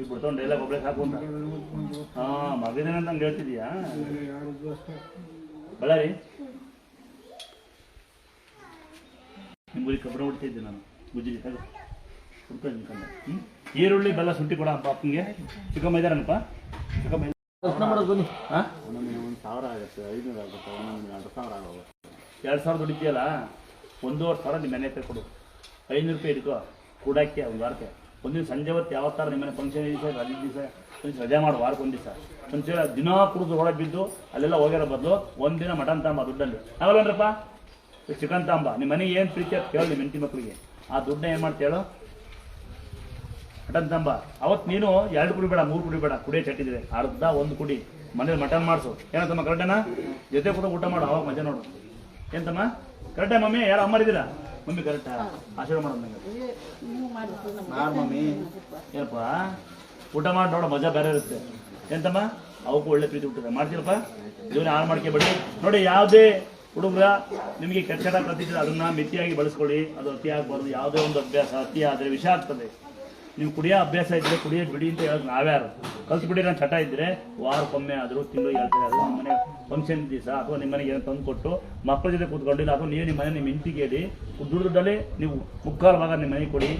ಈಗ ಬಿಡ್ಕೊಂಡು ಎಲ್ಲ ಒಬ್ಬಳೆ ಸಾಕು ಅಂತ ಹಾಂ ಮಗದೇನ ಅಂತ ಹೇಳ್ತಿದ್ಯಾ? ಬಳ್ಳಾರಿ? ನಿಮ್ಮ ಊರಿಗೆ ಹೊಡ್ತಿದ್ದೆ ನಾನು. ಗುಜ್ಜಿ ಹುಡ್ಕೊಂಡು ನಿಂತ್ಕೊಂಡೆ. ಈರುಳ್ಳಿ ಬೆಲ್ಲ ಸುಂಟಿ ಕೊಡ ಅಪ್ಪ ಅಪ್ಪಂಗೆ. ಚಿಕ್ಕಮ್ಮ ಇದ್ದಾರನಪ್ಪ ಚಿಕ್ಕಮ್ಮ ಇದ್ದಾರೆ. ದರ್ಶನ ಮಾಡೋದು ಬನ್ನಿ. ಹಾಂ? ಒಂದೊಂದು ಒಂದು ಸಾವಿರ ಆಗುತ್ತೆ ಐನೂರು ಆಗುತ್ತೆ ಒಂದೊಮ್ಮೆ ಎರಡು ಸಾವಿರ ಆಗುತ್ತೆ. ಎರಡು ಸಾವಿರ ದುಡಿತೀಯಲ್ಲ ಒಂದೂವರೆ ಸಾವಿರ ನಿಮ್ಮ ಮನೆ ಕೊಡು. ಐನೂರು ರೂಪಾಯಿ ಇಟ್ಕೋ ಕೂಡಕ್ಕೆ ಒಂದು ವಾರಕ್ಕೆ. ಒಂದಿನ ಸಂಜೆ ಹೊತ್ತು ಯಾವತ್ತಾರ ನಿಮ್ಮನೆ ಫಂಕ್ಷನ್ ಫಂಕ್ಷನ್ ಸರ್? ರಜೆ ದಿವಸ? ಒಂದು ರಜೆ ಮಾಡು ವಾರಕ್ಕೆ ಒಂದು ದಿವಸ ಮುಂಚೆ ದಿನ ಕುಡಿದು ಒಳಗೆ ಬಿದ್ದು ಅಲ್ಲೆಲ್ಲ ಹೋಗಿರೋ ಬದಲು ಒಂದಿನ ಮಟನ್ ತಾಂಬ ದುಡ್ಡಲ್ಲಿ. ಆಗಲ್ವನ್ರಪ್ಪ ಚಿಕನ್ ತಾಂಬ. ನಿಮ್ಮ ಮನೆಗೆ ಏನು ಪ್ರೀತಿ ಅಂತ ಕೇಳಿ ನಿಮ್ಮ ಹೆಂಡತಿ ಮಕ್ಕಳಿಗೆ ಆ ದುಡ್ಡನ್ನ ಏನು ಮಾಡ್ತೇಳು ಮಟನ್ ತಂಬ. ಅವತ್ತು ನೀನು ಎರಡು ಕುಡಿ ಬೇಡ, ಮೂರು ಕುಡಿ ಬೇಡ, ಕುಡಿಯೋ ಚಟ್ಟಿದ್ರೆ ಅರ್ಧ ಒಂದು ಕುಡಿ. ಮನೇಲಿ ಮಟನ್ ಮಾಡಿಸು. ಏನಂತಮ್ಮ ಕರೆಕ್ಟನಾ ಜೊತೆ ಕೂಡ ಊಟ ಮಾಡು, ಅವಾಗ ಮಜಾ ನೋಡು. ಏನಂತಮ್ಮ ಕರೆಕ್ಟೇ ಮಮ್ಮಿ? ಯಾರು ಅಮ್ಮರಿದ್ದೀರಾ? ಮಮ್ಮಿ ಕರೆಕ್ಟಾ ಆಶೀರ್ವಾದ ಮಾಡೋದು ಮಮ್ಮಿ, ಏನಪ್ಪ? ಊಟ ಮಾಡಿ ನೋಡೋ, ಮಜಾ ಬೇರೆ ಇರುತ್ತೆ. ಎಂತಮ್ಮ? ಅವಕ್ಕೂ ಒಳ್ಳೆ ಪ್ರೀತಿ ಹುಟ್ಟಿದೆ. ಮಾಡ್ತೀರಪ್ಪ? ಜೀವನ ಹಾಳು ಮಾಡ್ಕೊಬೇಡಿ ನೋಡಿ, ಯಾವುದೇ ಹುಡುಗರ ನಿಮಗೆ ಕೆಟ್ಟ ಕಲ್ತಿದ್ರೆ ಅದನ್ನ ಮಿತಿಯಾಗಿ ಬಳಸ್ಕೊಳ್ಳಿ. ಅದು ಅತಿ ಆಗಬಾರ್ದು ಯಾವುದೇ ಒಂದು ಅಭ್ಯಾಸ ಅತಿ ಆದರೆ ವಿಷ ಆಗ್ತದೆ. ನೀವು ಕುಡಿಯೋ ಅಭ್ಯಾಸ ಇದ್ರೆ ಕುಡಿಯೋ ಬಿಡಿ ಅಂತ ಹೇಳೋದು ನಾವ್ಯಾರು. ಕಲ್ತು ಬಿಡಿ ನಾನು ಚಟ ಇದ್ರೆ ವಾರಕ್ಕೊಮ್ಮೆ ಆದರೂ ತಿಂಗಳು ಹೇಳ್ತಾರೆ ಅದು ನಮ್ಮ ಮನೆ ಫಂಕ್ಷನ್ ದಿವಸ ಅಥವಾ ನಿಮ್ಮ ಮನೆಗೆ ಏನೋ ತಂದು ಕೊಟ್ಟು ಮಕ್ಕಳ ಜೊತೆ ಕೂತ್ಕೊಂಡಿಲ್ಲ ಅಥವಾ ನೀವು ನಿಮ್ಮ ಮನೆ, ನಿಮ್ಮ ಇಂಟಿಗೆ ಹೇಳಿ ದುಡ್ಡಲ್ಲಿ ನೀವು ಮುಕ್ಕಾಲು ಭಾಗ ನಿಮ್ಮ ಮನೆಗೆ ಕೊಡಿ,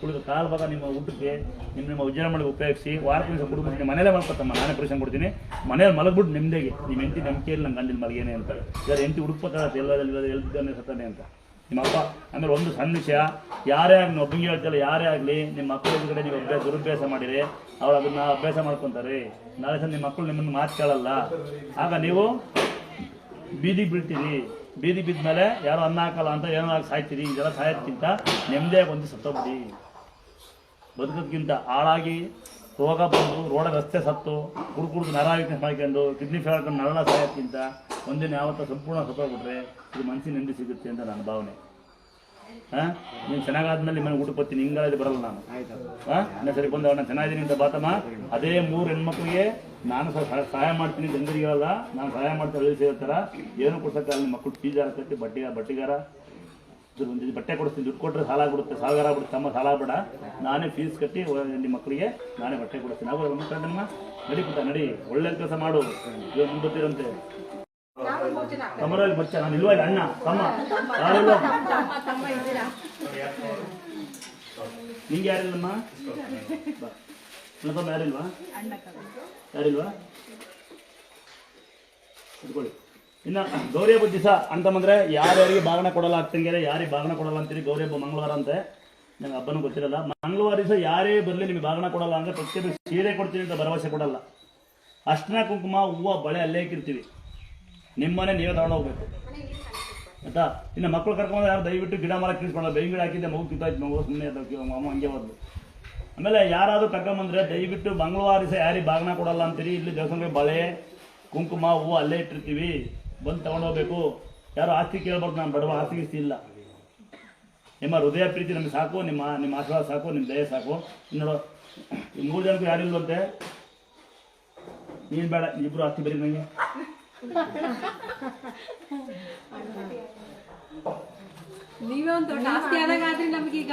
ಕುಡಿದು ಕಾಲು ಭಾಗ ನಿಮ್ಮ ಊಟಕ್ಕೆ, ನಿಮ್ಮ ನಿಮ್ಮ ವಿಜೃಂಭಣೆಗೆ ಉಪಯೋಗಿಸಿ, ವಾರಕ್ಕೆ ದಿವಸ ಕುಡಿದು ನಿಮ್ಮ ಮನೇಲೆ ಮಲ್ಕೊತಮ್ಮ ನಾನೇ ಪರ್ಮಿಷನ್ ಕೊಡ್ತೀನಿ. ಮನೇಲಿ ಮಲಗ್ಬಿಟ್ಟು ನಿಮ್ದೇಗೆ ನಿಮ್ಮ ಹೆಂಡತಿ ನಂಬಿಕೆಯಲ್ಲಿ ನಂಗೆ ಗಂಡಿನ ಮಲಗೇನೆ ಅಂತಾರೆ. ಯಾರು ಹೆಂಡತಿ ಹುಡುಕ್ಬೇಕಾಗತ್ತೆ ಎಲ್ಲದಲ್ಲಿ ಎಲ್ಲದೇ ಸತ್ತಾನೆ ಅಂತ. ನಿಮ್ಮ ಅಪ್ಪ ಆಮೇಲೆ ಒಂದು ಸಣ್ಣ ವಿಷಯ. ಯಾರೇ ಆಗಲಿ ಒಬ್ಬಂಗೆ ಹೇಳ್ತಲ್ಲ, ಯಾರೇ ಆಗಲಿ, ನಿಮ್ಮ ಮಕ್ಕಳ ಎದುರುಗಡೆ ನೀವು ಅಭ್ಯಾಸ, ದುರಭ್ಯಾಸ ಮಾಡಿರಿ ಅವ್ರು ಅದನ್ನ ಅಭ್ಯಾಸ ಮಾಡ್ಕೊತಾರೆ. ನಾಳೆ ಸಹ ನಿಮ್ಮ ಮಕ್ಕಳು ನಿಮ್ಮನ್ನು ಮಾತು ಕೇಳಲ್ಲ. ಆಗ ನೀವು ಬೀದಿಗೆ ಬೀಳ್ತೀರಿ. ಬೀದಿ ಬಿದ್ದ ಮೇಲೆ ಯಾರು ಅನ್ನ ಹಾಕಲ್ಲ ಅಂತ ಏನೋ ಆಗಿ ಸಾಯ್ತೀರಿ. ಇದೆಲ್ಲ ಸಾಯೋದಕ್ಕಿಂತ ನೆಮ್ಮದಿಯಾಗಿ ಒಂದು ಸತ್ತೋಗ್ಬಿಡಿ. ಬದುಕೋದ್ಕಿಂತ ಹಾಳಾಗಿ ರೋಗ ಬಂದು ರೋಡ ರಸ್ತೆ ಸತ್ತು ಕುಡು ಕುಡ್ದು ನರ ವೀಕ್ನೆಸ್ ಮಾಡ್ಕೊಂಡು ಕಿಡ್ನಿ ಫೇಲ್ ಹಾಕೊಂಡು ನರಳ ಸಾಯೋಕ್ಕಿಂತ ಒಂದಿನ ಯಾವತ್ತ ಸಂಪೂರ್ಣ ಸತ್ತೋಗ್ಬಿಟ್ರೆ ಇದು ಮನಸ್ಸಿನ ನೆಮ್ಮದಿ ಸಿಗುತ್ತೆ ಅಂತ ನನ್ನ ಭಾವನೆ. ಹಾಂ ನೀನು ಚೆನ್ನಾಗಾದ್ಮೇಲೆ ಮನೆ ಊಟಕ್ಕೆ ಬರ್ತೀನಿ ಹಿಂಗಾಗಿ ಬರಲ್ಲ ನಾನು. ಹಾಂ ಅಣ್ಣ ಸರಿ ಬಂದವ ನಾನು ಚೆನ್ನಾಗಿದ್ದೀನಿ ಅಂತ ಬಾತಮ್ಮ. ಅದೇ ಮೂರು ಹೆಣ್ಮಕ್ಳಿಗೆ ನಾನು ಸಹ ಸಹಾಯ- ಮಾಡ್ತೀನಿ ಜನರಿಗೆಲ್ಲ ನಾನು ಸಹಾಯ ಮಾಡ್ತೀನಿ ಹಳ್ಳಿ ಸೇರೋ ಥರ ಏನು ಕೊಡ್ಸಕ್ಕೆ ಅಲ್ಲಿ ಮಕ್ಕಳು ಫೀಸ್ ಹಾಕತ್ತೆ ಬಟ್ಟೆಗಾರ ಬಟ್ಟೆಗಾರ. ಒಂದು ಬಟ್ಟೆ ಕೊಡಿಸ್ತೀನಿ, ದುಡ್ಡು ಕೊಟ್ಟರೆ ಸಾಲ ಕೊಡುತ್ತೆ ಸಾವಿರ ಆಗ್ಬಿಡುತ್ತೆ ತಮ್ಮ ಸಾಲ ಬೇಡ ನಾನೇ ಫೀಸ್ ಕಟ್ಟಿ ನಿಮ್ಮ ಮಕ್ಕಳಿಗೆ ನಾನೇ ಬಟ್ಟೆ ಕೊಡಿಸ್ತೀನಿ. ಅವರು ನಮ್ಮ ನಡಿ ಪುಟ್ಟ, ನಡಿ, ಒಳ್ಳೆ ಕೆಲಸ ಮಾಡು. ಇವಾಗ ಮುಂದೊತ್ತಿರಂತೆ ತಮ್ಮರಲ್ಲಿ ಬರ್ತಾ ನಾನು ಇಲ್ವಾ ಇಲ್ಲ? ಅಣ್ಣ, ತಮ್ಮ ನಿಂಗೆ ಯಾರಿಲ್ಲಮ್ಮ? ತಮ್ಮ ಯಾರಿಲ್ವಾ? ಯಾರಿಲ್ವಾ? ಇಟ್ಕೊಳ್ಳಿ ಇನ್ನು ಗೌರಿ ಹಬ್ಬದ ದಿವಸ ಅಂತಂದ್ರೆ ಯಾರ್ಯಾರಿಗೆ ಭಾಗಣ ಕೊಡಲ್ಲ ಆಗ್ತಂಗೆ ಯಾರಿಗೆ ಭಾಗಣ ಕೊಡಲ್ಲ ಅಂತೀರಿ? ಗೌರಿ ಹಬ್ಬ ಮಂಗಳವಾರ ಅಂತೆ. ನಂಗೆ ಹಬ್ಬನೂ ಗೊತ್ತಿರಲ್ಲ. ಮಂಗಳವಾರ ದಿವಸ ಯಾರೇ ಬರಲಿ ನಿಮಗೆ ಭಾಗಣ ಕೊಡಲ್ಲ ಅಂದ್ರೆ ಪ್ರತಿಯೊಬ್ಬ ಸೀರೆ ಕೊಡ್ತೀನಿ ಅಂತ ಭರವಸೆ ಕೊಡಲ್ಲ. ಅಷ್ಟನ ಕುಂಕುಮ, ಹೂವು, ಬಳೆ ಅಲ್ಲೇ ಇಕ್ಕಿರ್ತೀವಿ. ನಿಮ್ಮನೆ ನೀವೇ ತಗೊಂಡು ಹೋಗ್ಬೇಕು. ಆಯ್ತಾ? ಇನ್ನು ಮಕ್ಕಳು ಕರ್ಕೊಂಡ್ರೆ ಯಾರು ದಯವಿಟ್ಟು ಗಿಡ ಮರ ಕಿಳಿಸ್ಕೊಳ್ಳೋ ಬೇವಿನ ಗಿಡ ಹಾಕಿದ್ದೆ ಮಗು ಕಿತ್ತಾಯ್ತು ಮಗು. ಸುಮ್ಮನೆ ಅಮ್ಮ ಹಂಗೆ ಹೋದ್ಲು. ಆಮೇಲೆ ಯಾರಾದರೂ ಕರ್ಕೊಂಬಂದ್ರೆ ದಯವಿಟ್ಟು ಮಂಗಳವಾರ ದಿವಸ ಯಾರಿಗೆ ಭಾಗನ ಕೊಡಲ್ಲ ಅಂತೀರಿ? ಇಲ್ಲಿ ದೇವಸ್ಥಾನಕ್ಕೆ ಬಳೆ, ಕುಂಕುಮ, ಹೂವು ಅಲ್ಲೇ ಇಟ್ಟಿರ್ತೀವಿ. ಬಂದು ತಗೊಂಡೋಗ್ಬೇಕು. ಯಾರು ಆಸ್ತಿ ಕೇಳ್ಬಾರ್ದು ನಾನು ಬಡವ ಆಸ್ತಿ ಗೀಸ್ತಿ ಇಲ್ಲ. ನಿಮ್ಮ ಹೃದಯ ಪ್ರೀತಿ ನಮಗೆ ಸಾಕು ನಿಮ್ಮ ನಿಮ್ಮ ಆಶೀರ್ವಾದ ಸಾಕು ನಿಮ್ಮ ದಯ ಸಾಕು. ಇನ್ನು ನೋಡು ಈ ಮೂರು ಜನಕ್ಕೂ ಯಾರಿಲ್ವಂತೆ ನೀನು ಬೇಡ ಇಬ್ರು ಆಸ್ತಿ ಬರೀ ನನಗೆ ನೀವೇ ಒಂದು ದೊಡ್ಡ ಆಸ್ತಿ ಆದಾಗಾದ್ರಿ ನಮ್ಗೀಗ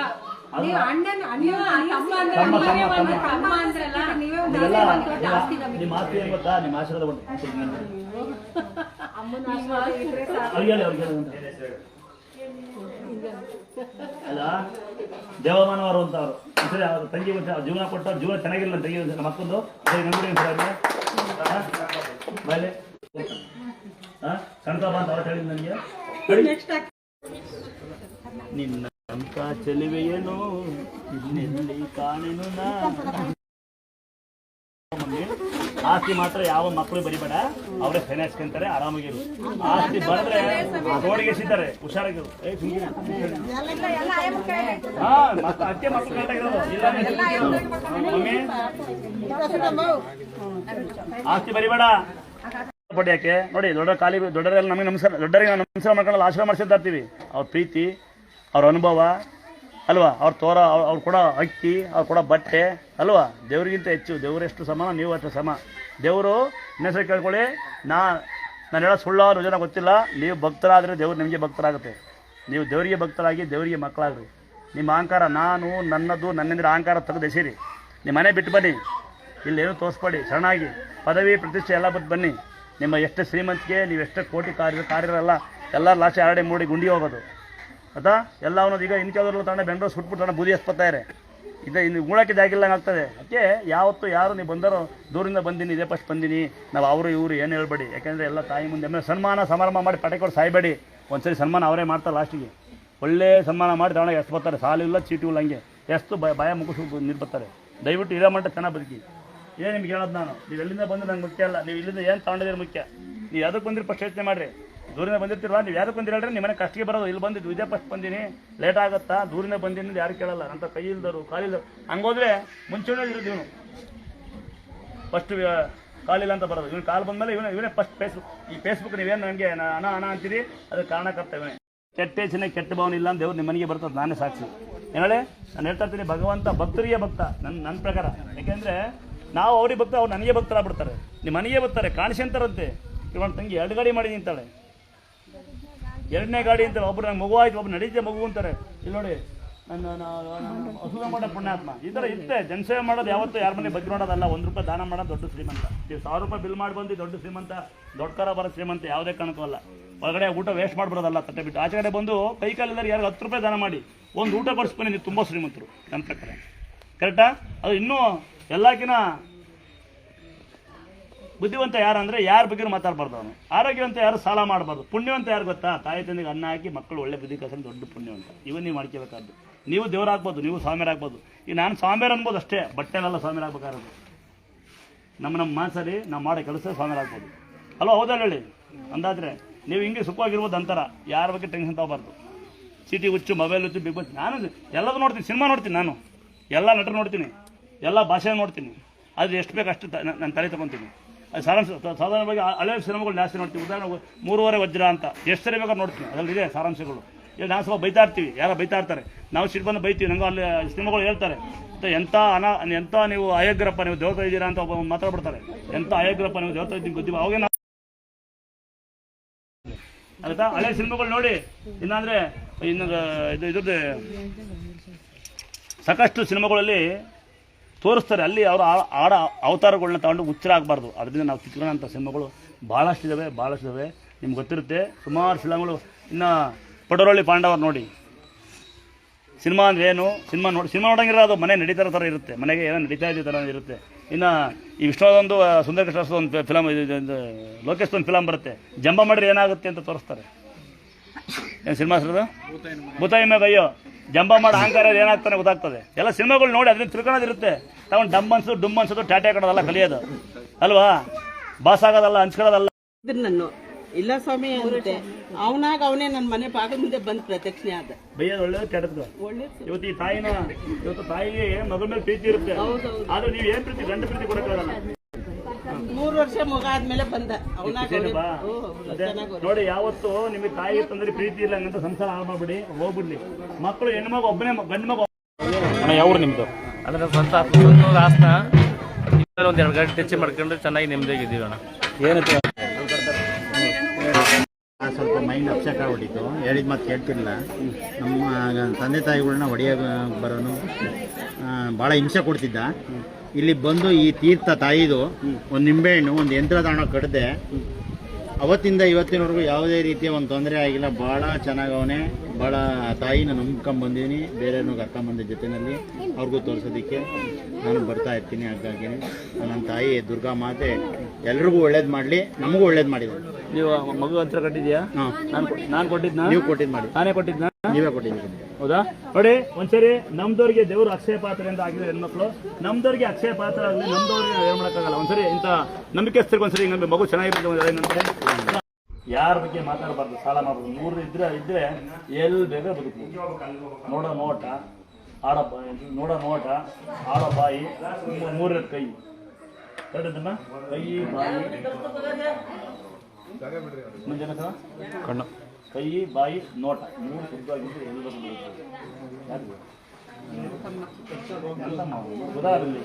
ನೀವು ಅಣ್ಣನ ನೀವು ತಮ್ಮ ಅಂದ್ರೆ ತಮ್ಮ, ಅಮ್ಮನೇ ತಮ್ಮ, ಒಂದು ತಮ್ಮ. ತಮ್ಮ ಅಂದ್ರಲ್ಲ ನೀವೇ ಒಂದು ದೊಡ್ಡ ಆಸ್ತಿ ನಮಗೆ ನಿಮ್ಮ ಆಸ್ತಿ ಏನ್ ಗೊತ್ತಾ? ನಿಮ್ಮ ಆಶೀರ್ವಾದ ಅಲ್ಲ ದೇವಮಾನವರು ಅಂತ ಅವರು. ಸರಿ ಅವ್ರ ತಂಗಿ ಮತ್ತೆ ಅವ್ರ ಜೀವನ ಕೊಟ್ಟು ಜೀವನ ಚೆನ್ನಾಗಿಲ್ಲ ತಂಗಿ ನಮ್ಮ ಅಂತ ಬಾಯ್ಲೆ ಹಾಂ? ಕಣ್ಕ ಅಂತ ಅವ್ರು ಹೇಳಿದ್ ನನಗೆ. ನಿನ್ನ ಅಂತ ಚೆಲುವೆಯೇನು ಇನ್ನೆಲ್ಲಿ ಕಾಣೆನು ನಾ ಮಮ್ಮಿ, ಆಸ್ತಿ ಮಾತ್ರ ಯಾವ ಮಕ್ಕಳು ಬರಿಬೇಡ, ಅವರೇ ಫೈನಾನ್ಸ್ಕೊಂತಾರೆ ಆರಾಮಾಗಿರು. ಆಸ್ತಿ ಬರೆದ್ರೆ ರೋಡಿಗೆ ಸಿಗ್ತಾರೆ ಹುಷಾರಾಗಿರು. ಅತ್ತೆ ಮಕ್ಕಳು ಕರೆಕ್ಟಾಗಿರೋದು ಆಸ್ತಿ ಬರಿಬೇಡ. ಪಡ್ಯಾಕೆ ನೋಡಿ, ದೊಡ್ಡ ಖಾಲಿ ದೊಡ್ಡರೆಲ್ಲ ನಮಗೆ ನಮಸ್ಕಾರ ದೊಡ್ಡರಿಗೆ ನಮಸ್ಕಾರ ಮಾಡ್ಕೊಂಡು ಆಶೀರ್ವಾದ ಮಾಡಿಸಿರ್ತಾ ಅವ್ರ ಪ್ರೀತಿ, ಅವ್ರ ಅನುಭವ ಅಲ್ವಾ? ಅವ್ರು ತೋರ, ಅವ್ರು ಕೂಡ ಅಕ್ಕಿ, ಅವ್ರು ಕೊಡೋ ಬಟ್ಟೆ, ಅಲ್ವಾ? ದೇವರಿಗಿಂತ ಹೆಚ್ಚು, ದೇವರೆಷ್ಟು ಸಮ ನೀವು ಅಷ್ಟು ಸಮ. ದೇವರು, ಇನ್ನೊಂದ್ಸರಿ ಕೇಳ್ಕೊಳ್ಳಿ, ನಾ, ನಾನು ಹೇಳೋ ಸುಳ್ಳು, ನಿಜನ ಗೊತ್ತಿಲ್ಲ. ನೀವು ಭಕ್ತರಾದರೆ ದೇವ್ರು ನಿಮಗೆ ಭಕ್ತರಾಗುತ್ತೆ. ನೀವು ದೇವರಿಗೆ ಭಕ್ತರಾಗಿ, ದೇವರಿಗೆ ಮಕ್ಕಳಾಗ್ರಿ. ನಿಮ್ಮ ಅಹಂಕಾರ, ನಾನು, ನನ್ನದು, ನನ್ನಿಂದ ಅಹಂಕಾರ ತೆಗೆದು ಎಸಿರಿ. ನಿಮ್ಮ ಮನೆ ಬಿಟ್ಟು ಬನ್ನಿ. ಇಲ್ಲಿ ಏನು ತೋರಿಸ್ಬೇಡಿ. ಶರಣಾಗಿ ಪದವಿ, ಪ್ರತಿಷ್ಠೆ ಎಲ್ಲ ಬಿಟ್ಟು ಬನ್ನಿ. ನಿಮ್ಮ ಎಷ್ಟು ಶ್ರೀಮಂತಿಗೆ ನೀವು ಎಷ್ಟು ಕೋಟಿ ಕಾರ್ಯ, ಕಾರ್ಯರಲ್ಲ ಎಲ್ಲ ಲಾಸ್ಟ್ ಎರಡೇ ಮೂಡಿ ಗುಂಡಿ ಹೋಗೋದು. ಆಯ್ತಾ ಎಲ್ಲ ಅವನದು ಈಗ ಇನ್ಕ್ಯಾವ್ದ್ರಲ್ಲ ತಗೊಂಡು ಬೆಂಗಳೂರು ಸುಟ್ಬಿಟ್ಟು ಬುದಿ ಬೂದಿ ಇದೆ ಇನ್ನು ಉಳಕ್ಕೆ ಜಾಗಿಲ್ಲಂಗೆ ಆಗ್ತದೆ. ಅದಕ್ಕೆ ಯಾವತ್ತು ಯಾರು ನೀವು ಬಂದರೋ ದೂರಿಂದ ಬಂದೀನಿ, ಇದೇ ಫಸ್ಟ್ ಬಂದೀನಿ. ನಾವು ಅವರು ಇವರು ಏನು ಹೇಳ್ಬೇಡಿ. ಯಾಕೆಂದರೆ ಎಲ್ಲ ತಾಯಿ ಮುಂದೆ ಆಮೇಲೆ ಸನ್ಮಾನ ಸಮಾರಂಭ ಮಾಡಿ ಪಟೆ ಕೊಟ್ಟು ಸಾಯ್ಬೇಡಿ ಒಂದ್ಸರಿ ಸನ್ಮಾನ ಅವರೇ ಮಾಡ್ತಾರೆ ಲಾಸ್ಟಿಗೆ ಒಳ್ಳೆ ಸನ್ಮಾನ ಮಾಡಿ ತಗೊಂಡಾಗ ಎಷ್ಟು ಬರ್ತಾರೆ. ಸಾಲು ಇಲ್ಲ, ಚೀಟಿ ಇಲ್ಲ ಹಂಗೆ. ಎಷ್ಟು ಭಯ ಭಯ ಮುಗಿಸು ನೀರು ಬರ್ತಾರೆ ದಯವಿಟ್ಟು ಇರೋ ಮಟ್ಟ ಚೆನ್ನಾಗಿ ಬದುಕಿ. ಏನು ನಿಮ್ಗೆ ಹೇಳೋದು ನಾನು? ನೀವು ಎಲ್ಲಿಂದ ಬಂದು ನಂಗೆ ಮುಖ್ಯ ಅಲ್ಲ. ನೀವು ಇಲ್ಲಿಂದ ಏನು ತಗೊಂಡಿದ್ದೀರಿ ಮುಖ್ಯ? ನೀವು ಯಾವುದಕ್ಕೆ ಬಂದಿರಿ ಫಸ್ಟ್ ಯೋಚನೆ ಮಾಡಿರಿ? ದೂರಿಂದ ಬಂದಿರ್ತೀರಲ್ಲ ನೀವು ಯಾರು ಬಂದಿರ ಹೇಳ್ರಿ? ನಿಮ್ಮನೆ ಕಷ್ಟಿಗೆ ಬರೋದು. ಇಲ್ಲಿ ಬಂದಿದ್ದು ಇದೇ ಫಸ್ಟ್ ಬಂದೀನಿ. ಲೇಟ್ ಆಗುತ್ತಾ? ದೂರಿಂದ ಬಂದಿನಿ ಯಾರು ಕೇಳಲ್ಲ. ಅಂತ ಕೈ ಇಲ್ದರು ಕಾಲಿಲ್ದರು ಹಂಗೋದ್ರೆ ಮುಂಚೆನೇ ಇರೋದು ಇವನು. ಫಸ್ಟ್ ಕಾಲಿಲ್ಲ ಅಂತ ಬರೋದು. ಇವನು ಕಾಲು ಬಂದಮೇಲೆ ಇವನು, ಇವನೇ ಫಸ್ಟ್ ಫೇಸ್ಬುಕ್ ಈ ಫೇಸ್ಬುಕ್ ನೀವೇನು ನನಗೆ ಅಣ ಅಣ ಅಂತೀರಿ? ಅದಕ್ಕೆ ಕಾರಣಕರ್ತ ಇವನೇ. ಕೆಟ್ಟ ಚೆನ್ನಾಗಿ ಕೆಟ್ಟ ಭಾವನೆ ಇಲ್ಲ ಅಂತ ದೇವ್ರು ನಿಮ್ಮ ಮನೆಗೆ ಬರ್ತದೆ. ನಾನೇ ಸಾಕ್ಷಿ. ಏನೇಳಿ? ನಾನು ಹೇಳ್ತಾ ಇರ್ತೀನಿ, ಭಗವಂತ ಭಕ್ತರಿಗೆ ಭಕ್ತ. ನನ್ನ ನನ್ನ ಪ್ರಕಾರ. ಯಾಕೆಂದರೆ ನಾವು ಅವ್ರಿಗೆ ಭಕ್ತ, ಅವ್ರು ನನಗೆ ಭಕ್ತರಾಗ್ಬಿಡ್ತಾರೆ. ನಿಮ್ಮ ಮನೆಗೆ ಬರ್ತಾರೆ. ಕಾಣಿಸಂತಾರಂತೆ ಇವನ್ ತಂಗಿ ಎರಡು ಗಾಡಿ ಮಾಡಿ ನಿಂತಾಳೆ. ಎರಡನೇ ಗಾಡಿ ಅಂತ ಒಬ್ರು ನಂಗೆ ಮಗು ಆಯ್ತು, ಒಬ್ರು ನಡೀತೆ ಮಗು ಅಂತಾರೆ. ಇಲ್ಲಿ ನೋಡಿ, ನನ್ನ ಹಸುಗ ಮಾಡೋ ಪುಣ್ಯಾತ್ಮ. ಈ ಥರ ಇತ್ತೆ. ಜನಸೇವೆ ಮಾಡೋದು ಯಾವತ್ತೂ ಯಾರ ಮನೆ ಬಗ್ಗೆ ನೋಡೋದಲ್ಲ. ಒಂದು ರೂಪಾಯಿ ದಾನ ಮಾಡೋದು ದೊಡ್ಡ ಶ್ರೀಮಂತ. ನೀವು ಸಾವಿರ ರೂಪಾಯಿ ಬಿಲ್ ಮಾಡಿ ಬಂದು ದೊಡ್ಡ ಶ್ರೀಮಂತ, ದೊಡ್ಡ ಕರ ಬರೋ ಶ್ರೀಮಂತ, ಯಾವುದೇ ಕಾರಣಕ್ಕೂ ಅಲ್ಲ. ಒಳಗಡೆ ಊಟ ವೇಸ್ಟ್ ಮಾಡ್ಬಿಡೋದಲ್ಲ ತಟ್ಟೆ ಬಿಟ್ಟು ಆಚೆ ಕಡೆ ಬಂದು ಕೈ ಕಾಲೆಲ್ಲರೂ ಯಾರು ಹತ್ತು ರೂಪಾಯಿ ದಾನ ಮಾಡಿ. ಒಂದು ಊಟ ಬಡಿಸ್ಕೊಂಡು ನೀವು ತುಂಬ ಶ್ರೀಮಂತರು. ನನ್ನ ಪ್ರಕಾರ. ಕರೆಕ್ಟಾ ಅದು ಇನ್ನೂ ಎಲ್ಲಕ್ಕಿಂತ ಬುದ್ಧಿವಂತ ಯಾರು ಅಂದರೆ ಯಾರ ಬಗ್ಗೆ ಮಾತಾಡಬಾರ್ದು ಅವನು. ಆರೋಗ್ಯವಂತ ಯಾರು ಸಾಲ ಮಾಡಬಾರ್ದು. ಪುಣ್ಯವಂತ ಯಾರು ಗೊತ್ತಾ? ತಾಯಿ ತಂದೆಗೆ ಅನ್ನ ಹಾಕಿ ಮಕ್ಕಳು ಒಳ್ಳೆ ಬುದ್ಧಿ ಕಲ್ಸೋದು ದೊಡ್ಡ ಪುಣ್ಯವಂತ. ಇವನ್ ನೀವು ಮಾಡ್ಕೋಬೇಕಾದ್ದು. ನೀವು ದೇವರಾಗ್ಬೋದು, ನೀವು ಸ್ವಾಮಿಯರಾಗ್ಬೋದು. ಈಗ ನಾನು ಸ್ವಾಮಿಯರ್ ಅನ್ಬೋದು ಅಷ್ಟೇ ಬಟ್ಟೆಲೆಲ್ಲ ಸ್ವಾಮಿಯರಾಗಬೇಕಾಗಿರೋದು ನಮ್ಮ ನಮ್ಮ ಮನಸ್ಸಲ್ಲಿ ನಾವು ಮಾಡೋ ಕೆಲಸ ಸ್ವಾಮಿಯರಾಗ್ಬೋದು. ಅಲ್ವಾ ಹೌದಲ್ಲ ಹೇಳಿ? ಅಂದಾದ್ರೆ ನೀವು ಹಿಂಗೆ ಸುಖವಾಗಿರ್ಬೋದು ಅಂತಾರ. ಯಾರ ಬಗ್ಗೆ ಟೆನ್ಷನ್ ತಗೋಬಾರ್ದು. ಸಿಟಿ ಹುಚ್ಚು, ಮೊಬೈಲ್ ಹುಚ್ಚು, ಬಿಗ್ ಬಾಸ್. ನಾನು ಎಲ್ಲದೂ ನೋಡ್ತೀನಿ, ಸಿನಿಮಾ ನೋಡ್ತೀನಿ ನಾನು. ಎಲ್ಲ ನಟರು ನೋಡ್ತೀನಿ. ಎಲ್ಲ ಭಾಷೆ ನೋಡ್ತೀನಿ. ಅದು ಎಷ್ಟು ಬೇಕು ಅಷ್ಟು ನಾನು ತಲೆ ತಗೊತೀನಿ. ಸಾರಾಂಶ ಸಾಧಾರಣವಾಗಿ ಹಳೆ ಸಿನಿಮಾಗಳು ಜಾಸ್ತಿ ನೋಡ್ತೀವಿ. ಉದಾಹರಣೆ ಮೂರುವರೆ ವಜ್ರ ಅಂತ. ಎಷ್ಟು ಸರಿ ಬೇಕಾದ್ರೆ ನೋಡ್ತೀನಿ ಅದರಲ್ಲಿ ಇದೆ ಸಾರಾಂಶಗಳು. ಈಗ ನಾವು ಸ್ವಲ್ಪ ಬೈತಾ ಇರ್ತೀವಿ. ಯಾರೋ ಬೈತಾ ನಾವು ಸಿಟ್ಟು ಬೈತೀವಿ. ನಂಗೆ ಅಲ್ಲಿ ಸಿನಿಮಾಗಳು ಹೇಳ್ತಾರೆ. ಎಂಥ ಅನ ಎಂಥ ನೀವು ಅಯೋಗ್ಯರಪ್ಪ ನೀವು ದೇವತಾ ಇದ್ದೀರಾ ಅಂತ ಒಬ್ಬ ಮಾತಾಡ್ಬಿಡ್ತಾರೆ. ಎಂಥ ಅಯೋಗ್ಯರಪ್ಪ ನೀವು ದೇವತಾ ಇದ್ದೀನಿ ಗೊತ್ತಿಲ್ಲ. ಅವಾಗೇ ನಾವು ಹಳೆ ಸಿನಿಮಾಗಳು ನೋಡಿ. ಇಲ್ಲಾಂದರೆ, ಇನ್ನು ಇದು, ಇದ್ರದ್ದು, ಸಾಕಷ್ಟು ಸಿನಿಮಾಗಳಲ್ಲಿ ತೋರಿಸ್ತಾರೆ. ಅಲ್ಲಿ ಅವರು ಆಡ ಅವತಾರಗಳನ್ನ ತಗೊಂಡು ಹುಚ್ಚರ ಆಗಬಾರ್ದು. ಅದರಿಂದ ನಾವು ಚಿತ್ರಣಂಥ ಸಿನಿಮಾಗಳು ಭಾಳಷ್ಟು ಇದ್ದಾವೆ ನಿಮ್ಗೆ ಗೊತ್ತಿರುತ್ತೆ, ಸುಮಾರು ಫಿಲಮ್ಗಳು ಇನ್ನು ಪಡರೊಳ್ಳಿ ಪಾಂಡವರು ನೋಡಿ. ಸಿನಿಮಾ ಅಂದ್ರೆ ಏನು? ಸಿನಿಮಾ ನೋಡಿ ಸಿನಿಮಾ ನೋಡಂಗಿರೋ ಅದು ಮನೆ ನಡೀತಾರ ಥರ ಇರುತ್ತೆ. ಮನೆಗೆ ಏನೋ ನಡೀತಾ ಇದ್ದ ಥರ ಇರುತ್ತೆ. ಇನ್ನು ಈ ವಿಷ್ಣುವದೊಂದು ಸುಂದರ ಕೃಷ್ಣ ಒಂದು ಫಿಲಮ್ ಲೋಕೇಶ್ ಒಂದು ಫಿಲಮ್ ಬರುತ್ತೆ. ಜಂಬ ಮಾಡಿದ್ರೆ ಏನಾಗುತ್ತೆ ಅಂತ ತೋರಿಸ್ತಾರೆ. ಏನು ಸಿನಿಮಾ ಹೆಸರು ಭೂತಾಯಿ ಮ್ಯಾಗ ಅಯ್ಯೋ. ಜಂಬ ಮಾಡಿ ಅಹಂಕಾರ ಏನಾಗ್ತಾನೆ ಗೊತ್ತಾಗ್ತದೆ? ಎಲ್ಲ ಸಿನಿಮಾಗಳು ನೋಡಿ ಅದನ್ನ ತಿಳ್ಕೊಳ್ಳೋದಿರುತ್ತೆ ತಗೊಂಡು ಡಮ್ ಅನ್ಸೋದು ಡುಮ್ ಅನ್ಸೋದು ಟಾಟೆ ಕಡೋದಲ್ಲ ಕಲಿಯೋದು. ಅಲ್ವಾ? ಬಾಸ್ ಆಗೋದಲ್ಲ ಹಂಚ್ಕೊಳ್ಳೋದಲ್ಲ. ನಾನು ಇಲ್ಲ ಸ್ವಾಮಿ ಅಂತೆ. ಅವನಾಗ ಅವನೇ ನನ್ನ ಮನೆ ಬಾಗಿಲ ಮುಂದೆ ಬಂದು ಪ್ರತ್ಯಕ್ಷಣೆ ಆದ. ಬೈಯೋದು ಒಳ್ಳೇದು ಕೆಟ್ಟದ್ದು ಒಳ್ಳೇದು ಇವತ್ತು ಈ ತಾಯಿನ ಇವತ್ತು ತಾಯಿಗೆ ಮಗಳ ಮೇಲೆ ಪ್ರೀತಿ ಇರುತ್ತೆ. ಆದ್ರೆ ನೀವು ಏನ್ ಪ್ರೀತಿ ಗಂಡ ಪ್ರೀತಿ ಕೊಡಕ್ಕಾಗಲ್ಲ. ಮೂರು ವರ್ಷ ಮಗ ಆದ್ಮೇಲೆ ಬಂದ. ನೋಡಿ. ಯಾವತ್ತು ನಿಮಗೆ ತಾಯಿ ತಂದ್ರೆ ಪ್ರೀತಿ ಇಲ್ಲ ಅಂತ ಸಂಸಾರ ಹಾಳು ಮಾಡ್ಬಿಡಿ ಹೋಗ್ಬಿಡ್ಲಿ. ಮಕ್ಕಳು ಹೆಣ್ಮಗ ಒಬ್ಬನೇ ಗಂಡು ಮಗ ಅಣ್ಣ ಯಾವ ನಿಮ್ದು? ಅಂದ್ರೆ ಸ್ವಂತ ಆಸ್ನ ಒಂದ್ ಎರಡು ಗಂಟೆ ಟಚ್ ಮಾಡ್ಕೊಂಡು ಚೆನ್ನಾಗಿ ನೆಮ್ಮದಿಯಾಗಿದ್ದೀವಿ ಅಣ್ಣ. ಏನಕ್ಕೆ ಸ್ವಲ್ಪ ಮೈಂಡ್ ಅಪ್ಸೆಟ್ ಆಗ್ಬಿಟ್ಟಿತ್ತು. ಹೇಳಿದ ಮಾತು ಕೇಳ್ತಿಲ್ಲ ನಮ್ಮ ತಂದೆ ತಾಯಿಗಳನ್ನ ಹೊಡಿಯೋ ಬರೋನು ಭಾಳ ಹಿಂಸೆ ಕೊಡ್ತಿದ್ದ. ಇಲ್ಲಿ ಬಂದು ಈ ತೀರ್ಥ ತಾಯಿದು ಒಂದು ನಿಂಬೆಹಣ್ಣು ಒಂದು ಯಂತ್ರ ತಾಣ ಕಡ್ದೆ ಅವತ್ತಿಂದ ಇವತ್ತಿನವರೆಗೂ ಯಾವುದೇ ರೀತಿಯ ಒಂದು ತೊಂದರೆ ಆಗಿಲ್ಲ. ಭಾಳ ಚೆನ್ನಾಗವನೆ. ಭಾಳ ತಾಯಿನ ನಂಬ್ಕೊಂಡ್ ಬೇರೆಯವ್ರಿಗೆ ಕರ್ಕೊಂಬಂದ ಜೊತೆಯಲ್ಲಿ ಅವ್ರಿಗೂ ತೋರಿಸೋದಕ್ಕೆ ನಾನು ಬರ್ತಾ ಇರ್ತೀನಿ ಹಾಗಾಗಿ. ನನ್ನ ತಾಯಿ ದುರ್ಗಾ ಮಾತೆ ಎಲ್ರಿಗೂ ಒಳ್ಳೇದು ಮಾಡಲಿ. ನಮಗೂ ಒಳ್ಳೇದು ಮಾಡಿದ್ರು. ನೀವು ಮಗು ಹತ್ರ ಕಟ್ಟಿದ್ಯಾ? ನಾನು ನಾನು ಕೊಟ್ಟಿದ್ನಾ? ನೀವು ಕೊಟ್ಟಿದ್ದು ಮಾಡಿ. ನಾನೇ ಕೊಟ್ಟಿದ್ನಾ? ನೀವೇ ಕೊಟ್ಟಿದ್ದೀನಿ ಹೌದಾ? ನೋಡಿ ಒಂದ್ಸರಿ ನಮ್ದವ್ರಿಗೆ ದೇವರು ಅಕ್ಷಯ ಪಾತ್ರ ಅಂತ ಆಗಿದೆ ಹೆಣ್ಮಕ್ಳು ನಮ್ದವ್ರಿಗೆ ಅಕ್ಷಯ ಪಾತ್ರ ಆಗಲಿ ನಮ್ದವ್ರಿಗೆ ಏನು ಮಾಡೋಕ್ಕಾಗಲ್ಲ. ಒಂದ್ಸರಿ ಇಂಥ ನಂಬಿಕೆ ಒಂದ್ಸರಿ ಮಗು ಏನಂತಾರೆ ಯಾರ ಬಗ್ಗೆ ಮಾತಾಡಬಾರ್ದು ಸಾಲ ಮಾಡಬಾರ್ದು ಮೂರು ಇದ್ರೆ ಇದ್ರೆ ಎಲ್ಲಿ ಬೇಗ ಬದುಕು ನೋಡೋ ನೋಟ ಆಡ ಬಾಯಿ ನೋಡೋ ನೋಟ ಆಡೋ ಬಾಯಿ ಮೂರನೇ ಕೈ. ಕರೆದಮ್ಮ ಕೈ ಬಾಯಿ? ಕಣ್ಣು. ಕೈ ಬಾಯಿ ನೋಟ. ಮೂರು ಶುದ್ಧವಾಗಿದ್ದು ಎಲ್ಲಿ ಬದುಕು? ಉದಾಹರಣೆ